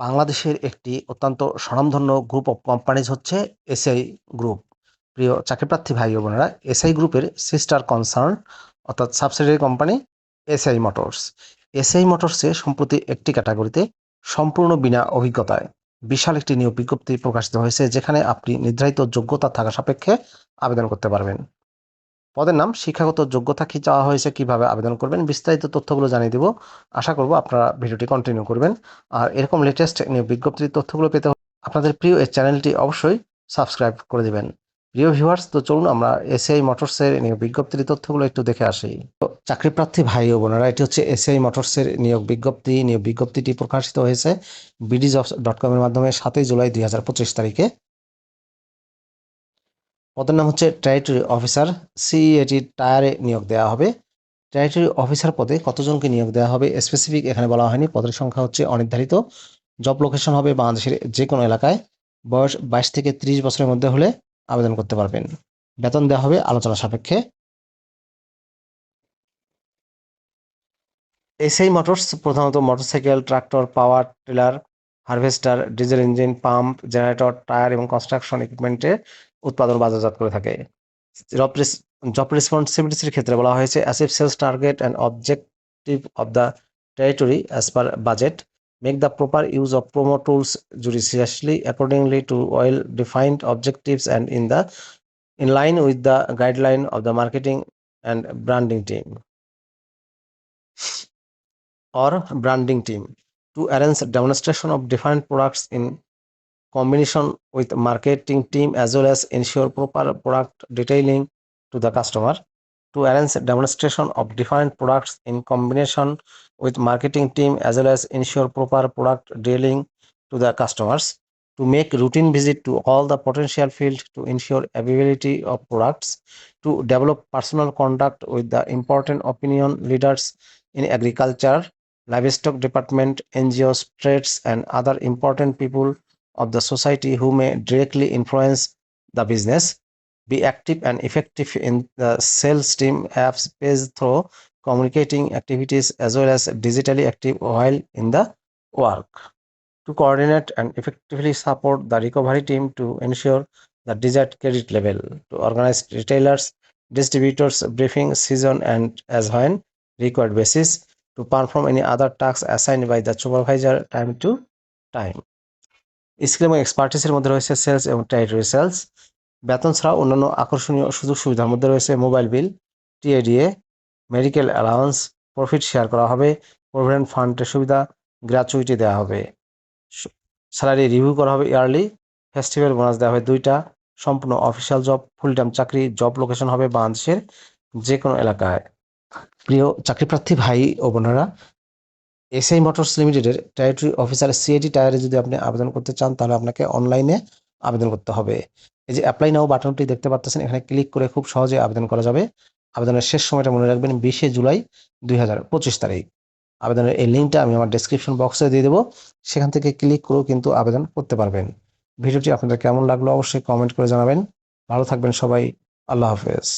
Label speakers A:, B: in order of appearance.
A: বাংলাদেশের একটি অত্যন্ত স্বনামধন্য গ্রুপ অফ কোম্পানিজ হচ্ছে এসআই গ্রুপ প্রিয় চাকরিপ্রার্থী ভাই বোনেরা এসআই গ্রুপের সিস্টার কনসার্ন অর্থাৎ subsidiary company SI motors SI মোটরসে সম্প্রতি একটি ক্যাটাগরিতে সম্পূর্ণ বিনা অভিজ্ঞতায় বিশাল একটি নিয়োগ বিজ্ঞপ্তি প্রকাশিত হয়েছে, যেখানে আপনি নির্ধারিত যোগ্যতা থাকা সাপেক্ষে আবেদন করতে পারবেন। পদের নাম, শিক্ষাগত যোগ্যতা কি চাওয়া হয়েছে, কীভাবে আবেদন করবেন, বিস্তারিত তথ্যগুলো জানিয়ে দেব। আশা করব আপনারা ভিডিওটি কন্টিনিউ করবেন। আর এরকম লেটেস্ট নিয়োগ বিজ্ঞপ্তির তথ্যগুলো পেতে আপনাদের প্রিয় এই চ্যানেলটি অবশ্যই সাবস্ক্রাইব করে দেবেন। প্রিয় ভিউয়ার্স তো চলুন আমরা এসআই মোটরসের নিয়োগ বিজ্ঞপ্তির তথ্যগুলো একটু দেখে আসি। তো চাকরিপ্রার্থী ভাই ও বোনেরা, এটি হচ্ছে এসআই মোটরসের নিয়োগ বিজ্ঞপ্তি। নিয়োগ বিজ্ঞপ্তিটি প্রকাশিত হয়েছে বিডি জবস ডট কমের মাধ্যমে সাতই জুলাই দুই হাজার পঁচিশ তারিখে। পদের নাম হচ্ছে টেরিটরি অফিসার সিএটি টায়ারে নিয়োগ দেওয়া হবে। টেরিটরি অফিসার পদে কতজনকে নিয়োগ দেওয়া হবে? স্পেসিফিক এখানে বলা হয়নি। পদের সংখ্যা হচ্ছে অনির্ধারিত। জব লোকেশন হবে বাংলাদেশের যে কোনো এলাকায়। বয়স বাইশ থেকে ত্রিশ বছরের মধ্যে হলে আবেদন করতে পারবেন। বেতন দেওয়া হবে আলোচনা সাপেক্ষে। এসআই মোটরস প্রধানত motorcycle tractor power tiller harvester diesel engine pump generator tyre এবং কনস্ট্রাকশন ইকুইপমেন্টের উৎপাদন বাজারজাত করে থাকে। জব রেসপন্সিবিলিটিসের ক্ষেত্রে বলা হয়েছে achieve sales target and objective of the territory as per budget make the proper use of promo tools judiciously accordingly to well defined objectives and in the in line with the guideline of the marketing and branding team or branding team to arrange demonstration of different products in combination with marketing team as well as ensure proper product detailing to the customer. To arrange demonstration of different products in combination with marketing team as well as ensure proper product detailing to the customers. To make routine visit to all the potential field to ensure availability of products. To develop personal contact with the important opinion leaders in agriculture livestock department ngos trades and other important people of the society who may directly influence the business be active and effective in the sales team apps page through communicating activities as well as digitally active while in the work. To coordinate and effectively support the recovery team to ensure the desired credit level to organize retailers distributors briefing season and as when required basis to perform any other tasks assigned by the supervisor time to time skill এবং এক্সপার্টিসের মধ্যে রয়েছে sales এবং territory sales বেতন ছাড়া অন্যান্য আকর্ষণীয় সুযোগ সুবিধার মধ্যে রয়েছে mobile bill TA DA medical allowance profit share করা হবে প্রভিডেন্ট ফান্ডের সুবিধা গ্র্যাচুইটি দেওয়া হবে। স্যালারি রিভিউ করা হবে ইয়ারলি ফেস্টিভ্যাল বোনাস দেওয়া হবে দুইটা, সম্পূর্ণ অফিসিয়াল জব ফুল টাইম চাকরি জব লোকেশন হবে বাংলাদেশের যে কোনো এলাকায়। প্রিয় চাকরিপ্রার্থী ভাই ও বোনেরা এসআই মোটরস লিমিটেডের টেরিটরি অফিসার সিএটি টায়ারে যদি আপনি আবেদন করতে চান, তাহলে আপনাকে অনলাইনে আবেদন করতে হবে। এই যে অ্যাপ্লাই নাও বাটনটি দেখতে পাচ্ছেন এখানে ক্লিক করে খুব সহজে আবেদন করা যাবে। আবেদনের শেষ সময়টা মনে রাখবেন বিশে জুলাই দুই হাজার পঁচিশ তারিখ। আবেদনের এই লিঙ্কটা আমি আমার ডেসক্রিপশন বক্সে দিয়ে দেবো। সেখান থেকে ক্লিক করেও কিন্তু আবেদন করতে পারবেন। ভিডিওটি আপনাদের কেমন লাগল অবশ্যই কমেন্ট করে জানাবেন। ভালো থাকবেন সবাই। আল্লাহ হাফেজ।